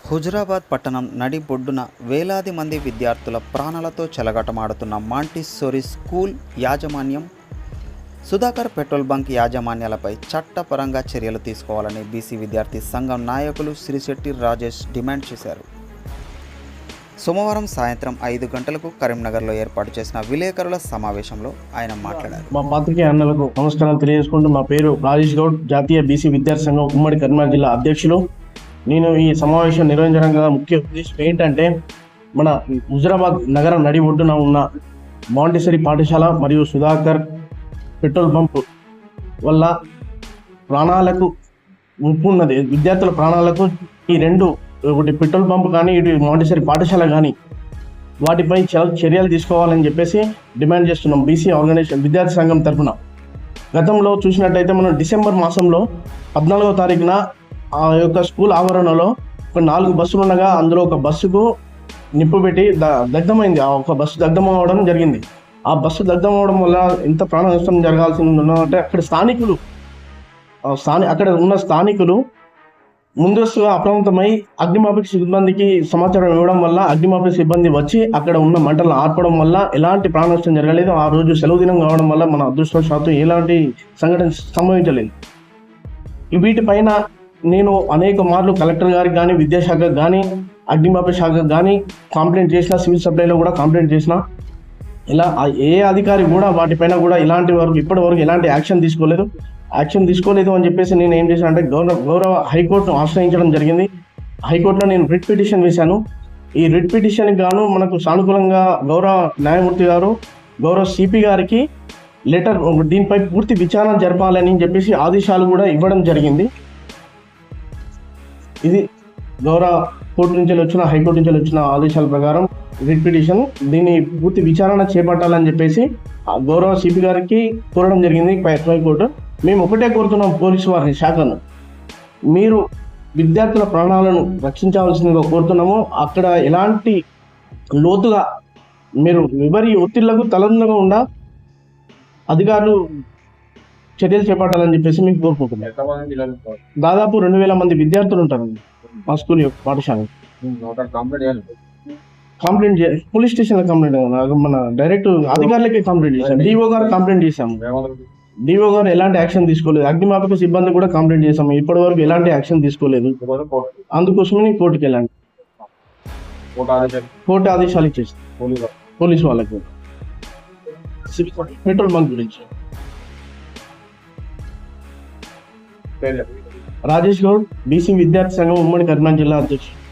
హుజరాబాద్ పట్టణం నడిబొడ్డున వేలాది మంది విద్యార్థుల ప్రాణాలతో చెలగటమాడుతున్న మాంటిస్సోరీ స్కూల్ యాజమాన్యం సుధాకర్ పెట్రోల్ బంక్ యాజమాన్యాలపై చట్టపరంగా చర్యలు తీసుకోవాలని బీసీ విద్యార్థి సంఘం నాయకులు శ్రీశెట్టి రాజేష్ డిమాండ్ చేశారు. సోమవారం సాయంత్రం ఐదు గంటలకు కరీంనగర్లో ఏర్పాటు చేసిన విలేకరుల సమావేశంలో ఆయన మాట్లాడారు. మా పాత్రికేయ అన్నలకు నమస్కారం తెలియజేసుకుంటూ మా పేరు రాజేష్ గౌడ్ జాతీయ బీసీ విద్యార్థి సంఘం ఉమ్మడి కరీంనగర్ జిల్లా అధ్యక్షులు. నేను ఈ సమావేశం నిర్వహించడం గల ముఖ్య ఉద్దేశం ఏంటంటే మన హుజరాబాద్ నగరం నడి ఒడ్డున ఉన్న మాంటిసరీ పాఠశాల మరియు సుధాకర్ పెట్రోల్ పంప్ వల్ల ప్రాణాలకు ముప్పు ఉన్నది విద్యార్థుల ప్రాణాలకు ఈ రెండు ఒకటి పెట్రోల్ పంప్ కానీ ఇటు మాంటిసరీ పాఠశాల కానీ వాటిపై చ- చర్యలు తీసుకోవాలని చెప్పేసి డిమాండ్ చేస్తున్నాం బీసీ ఆర్గనైజేషన్ విద్యార్థి సంఘం తరఫున. గతంలో చూసినట్టయితే మనం డిసెంబర్ మాసంలో పద్నాలుగో తారీఖున ఆ యొక్క స్కూల్ ఆవరణలో ఒక నాలుగు బస్సులు ఉండగా అందులో ఒక బస్సుకు నిప్పు పెట్టి ద దగ్ధమైంది. ఆ ఒక బస్సు దగ్ధం అవ్వడం జరిగింది. ఆ బస్సు దగ్ధం అవ్వడం వల్ల ఎంత ప్రాణ నష్టం జరగాల్సి అంటే అక్కడ స్థానికులు ఆ స్థాని అక్కడ ఉన్న స్థానికులు ముందస్తుగా అప్రమత్తమై అగ్నిమాపక సిబ్బందికి సమాచారం ఇవ్వడం వల్ల అగ్నిమాపక సిబ్బంది వచ్చి అక్కడ ఉన్న మంటలను ఆర్పడం వల్ల ఎలాంటి ప్రాణనష్టం జరగలేదు. ఆ రోజు సెలవు దినం కావడం వల్ల మన అదృష్టవశాత్తు ఎలాంటి సంఘటన సంభవించలేదు. వీటిపైన నేను అనేక మార్లు కలెక్టర్ గారికి కానీ విద్యాశాఖకు కానీ అగ్నిమాపక శాఖకు కానీ కంప్లైంట్ చేసిన సివిల్ సప్లైలో కూడా కంప్లైంట్ చేసిన ఇలా ఏ అధికారి కూడా వాటిపైన కూడా ఇలాంటి వరకు ఇప్పటి వరకు ఎలాంటి యాక్షన్ తీసుకోలేదు. యాక్షన్ తీసుకోలేదు అని చెప్పేసి నేను ఏం చేశాను అంటే గౌరవ గౌరవ హైకోర్టును ఆశ్రయించడం జరిగింది. హైకోర్టులో నేను రిట్ పిటిషన్ వేశాను. ఈ రిట్ పిటిషన్కి గాను మనకు సానుకూలంగా గౌరవ న్యాయమూర్తి గారు గౌరవ సిపి గారికి లెటర్ దీనిపై పూర్తి విచారణ జరపాలని చెప్పేసి ఆదేశాలు కూడా ఇవ్వడం జరిగింది. ఇది గౌరవ కోర్టు నుంచి వచ్చిన హైకోర్టు నుంచి వచ్చిన ఆదేశాల ప్రకారం రిట్ పిటిషన్ దీన్ని పూర్తి విచారణ చేపట్టాలని చెప్పేసి గౌరవ సిపి గారికి కోరడం జరిగింది హైకోర్టు మేము ఒకటే కోరుతున్నాం పోలీసు వారి శాఖను. మీరు విద్యార్థుల ప్రాణాలను రక్షించవలసిందిగా కోరుతున్నాము. అక్కడ ఎలాంటి లోతుగా మీరు ఎవరి ఒత్తిళ్ళకు తలందగా ఉండ అధికారులు చర్యలు చేపట్టాలని చెప్పేసి మీకు కోరుకుంటున్నాను దాదాపు రెండు వేల మంది విద్యార్థులు ఉంటారు. మా స్కూల్ యొక్క పాఠశాల. కంప్లైంట్ చే పోలీస్ స్టేషన్లో కంప్లైంట్ మన డైరెక్ట్ అధికారులకి కంప్లైంట్ చేశాం. డిఓ గారు కంప్లైంట్ చేశాము. డిఓ గారు ఎలాంటి యాక్షన్ తీసుకోలేదు. అగ్నిమాపక సిబ్బంది కూడా కంప్లైంట్ చేశాము. ఇప్పటి వరకు ఎలాంటి యాక్షన్ తీసుకోలేదు. అందుకోసమే కోర్టుకి వెళ్ళండి కోర్టు ఆదేశాలు. ఇచ్చేసి. పోలీసు వాళ్ళకి. పెట్రోల్ బంక్ గురించి. రాజేష్ గౌడ్ బీసీ విద్యార్థి సంఘం ఉమ్మడి కరీంనగర్ జిల్లా అధ్యక్షుడు.